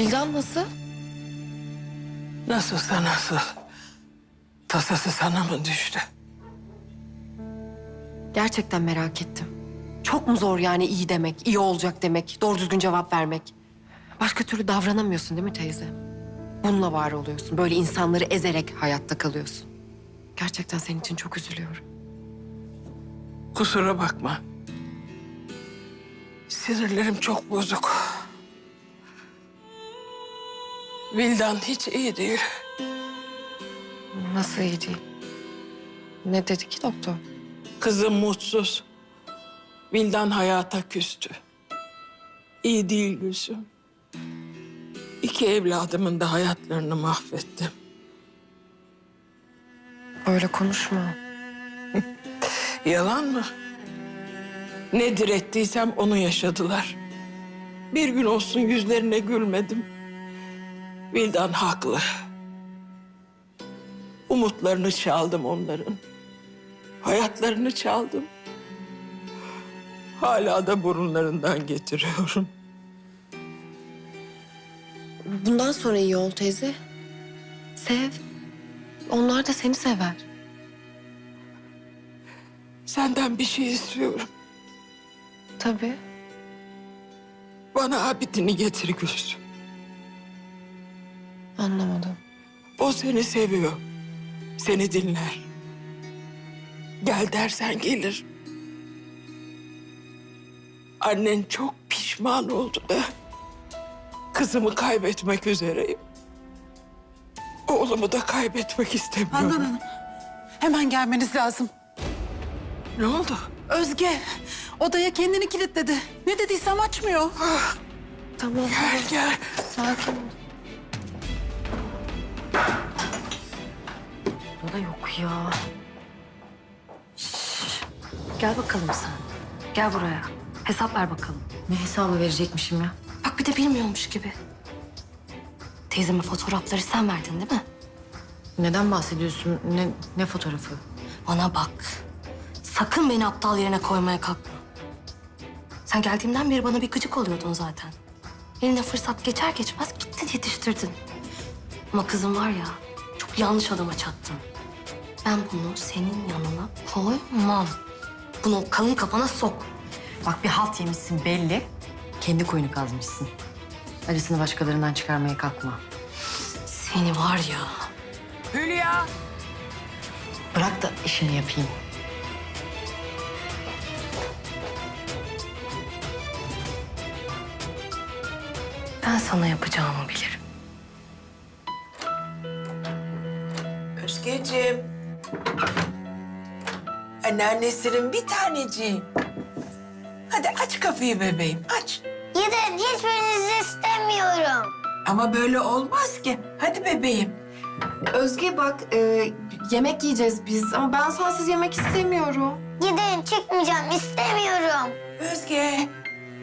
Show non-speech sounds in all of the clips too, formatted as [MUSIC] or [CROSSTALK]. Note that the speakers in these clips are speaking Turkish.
Vildan nasıl? Nasılsa nasıl. Tasası sana mı düştü? Gerçekten merak ettim. Çok mu zor yani iyi demek, iyi olacak demek, doğru düzgün cevap vermek? Başka türlü davranamıyorsun değil mi teyze? Bununla var oluyorsun. Böyle insanları ezerek hayatta kalıyorsun. Gerçekten senin için çok üzülüyorum. Kusura bakma. Sinirlerim çok bozuk. Vildan hiç iyi değil. Nasıl iyi değil? Ne dedi ki doktor? Kızım mutsuz. Vildan hayata küstü. İyi değil Gülsüm. İki evladımın da hayatlarını mahvettim. Öyle konuşma. [LAUGHS] Yalan mı? Ne direttiysem onu yaşadılar. Bir gün olsun yüzlerine gülmedim. Vildan haklı. Umutlarını çaldım onların. Hayatlarını çaldım. Hala da burunlarından getiriyorum. Bundan sonra iyi ol teyze. Sev. Onlar da seni sever. Senden bir şey istiyorum. Tabii. Bana abidini getir Gülsüm. Anlamadım. O seni seviyor. Seni dinler. Gel dersen gelir. Annen çok pişman oldu da kızımı kaybetmek üzereyim. Oğlumu da kaybetmek istemiyorum. Handan Hanım, hemen gelmeniz lazım. Ne oldu? Özge, odaya kendini kilitledi. Ne dediysem açmıyor. Tamam. Gel gel. Sakin ol. Bu da yok ya. Şş, Gel bakalım sen. Gel buraya. Hesap ver bakalım. Ne hesabı verecekmişim ya? Bak bir de bilmiyormuş gibi. Teyzeme fotoğrafları sen verdin değil mi? Neden bahsediyorsun? Ne, ne fotoğrafı? Bana bak. Sakın beni aptal yerine koymaya kalkma. Sen geldiğimden beri bana bir gıcık oluyordun zaten. Eline fırsat geçer geçmez gittin yetiştirdin. Ama kızım var ya, çok yanlış adama çattın. Ben bunu senin yanına koymam. Bunu o kalın kafana sok. Bak bir halt yemişsin belli. Kendi koyunu kazmışsın. Acısını başkalarından çıkarmaya kalkma. Seni var ya. Hülya. Bırak da işini yapayım. Ben sana yapacağımı bilirim. Özgeciğim. Anneannesinin bir taneciğim. Hadi aç kapıyı bebeğim aç. Gidin hiçbirinizi istemiyorum. Ama böyle olmaz ki. Hadi bebeğim. Özge bak e, yemek yiyeceğiz biz ama ben sensiz yemek istemiyorum. Gidin çıkmayacağım istemiyorum. Özge.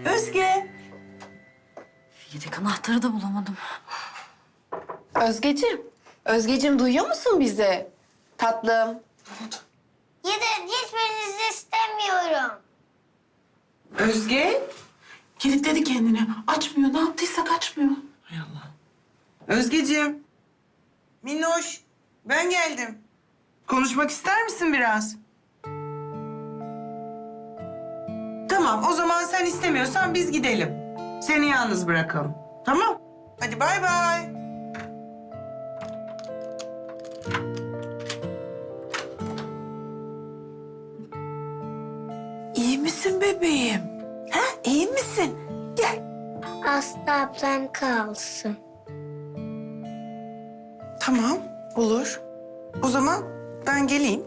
Özge. Yedek anahtarı da bulamadım. Özgeciğim. Özgeciğim duyuyor musun bizi? Tatlım. Gidin hiçbirinizi istemiyorum. Özge, kilitledi kendini. Açmıyor, ne yaptıysak açmıyor. Hay Allah. Özgeciğim. Minnoş. Ben geldim. Konuşmak ister misin biraz? Tamam o zaman sen istemiyorsan biz gidelim. Seni yalnız bırakalım. Tamam? Hadi bay bay. Bebeğim? Ha iyi misin? Gel. Aslı ablam kalsın. Tamam olur. O zaman ben geleyim.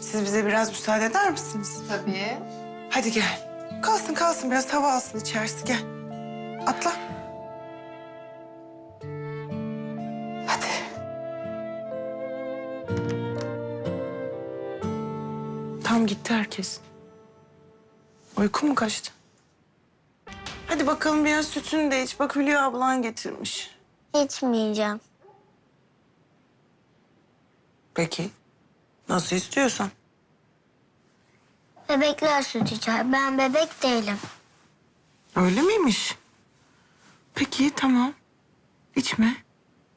Siz bize biraz müsaade eder misiniz? Tabii. Hadi gel. Kalsın kalsın biraz hava alsın içerisi gel. Atla. Hadi. Tam gitti herkes. Uyku mu kaçtı? Hadi bakalım biraz sütünü de iç. Bak Hülya ablan getirmiş. İçmeyeceğim. Peki. Nasıl istiyorsan. Bebekler süt içer. Ben bebek değilim. Öyle miymiş? Peki tamam. İçme.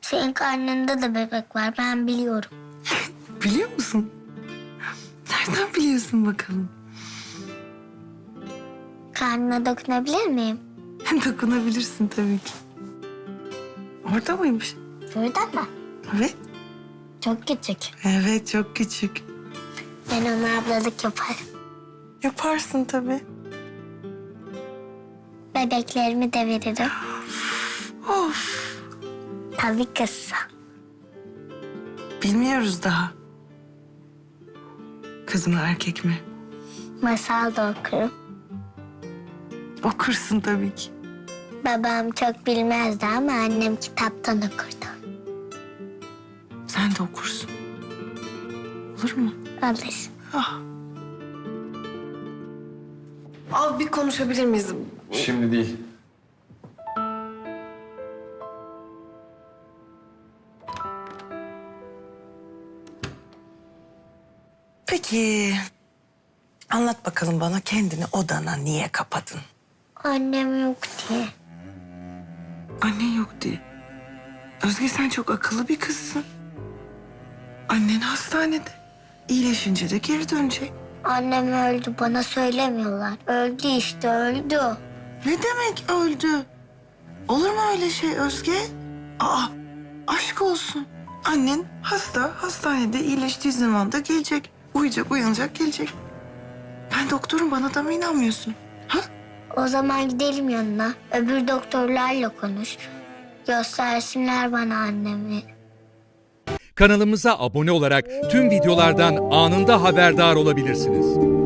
Senin karnında da bebek var ben biliyorum. [LAUGHS] Biliyor musun? Nereden biliyorsun bakalım? Karnına dokunabilir miyim? [LAUGHS] Dokunabilirsin tabii ki. Orada mıymış? Burada mı? Evet. Çok küçük. Evet çok küçük. Ben ona ablalık yaparım. Yaparsın tabii. Bebeklerimi de veririm. Of. Tabii kızsa. Bilmiyoruz daha. Kız mı erkek mi? Masal da okurum. Okursun tabii ki. Babam çok bilmezdi ama annem kitaptan okurdu. Sen de okursun. Olur mu? Alır. Ah. Abi bir konuşabilir miyiz? Şimdi değil. Peki. Anlat bakalım bana kendini odana niye kapadın? Annem yok diye. Annen yok diye. Özge sen çok akıllı bir kızsın. Annen hastanede. İyileşince de geri dönecek. Annem öldü bana söylemiyorlar. Öldü işte öldü. Ne demek öldü? Olur mu öyle şey Özge? Aa, aşk olsun. Annen hasta, hastanede iyileştiği zaman da gelecek. Uyuyacak, uyanacak, gelecek. Ben doktorum, bana da mı inanmıyorsun? Ha? O zaman gidelim yanına. Öbür doktorlarla konuş. Göstersinler bana annemi. Kanalımıza abone olarak tüm videolardan anında haberdar olabilirsiniz.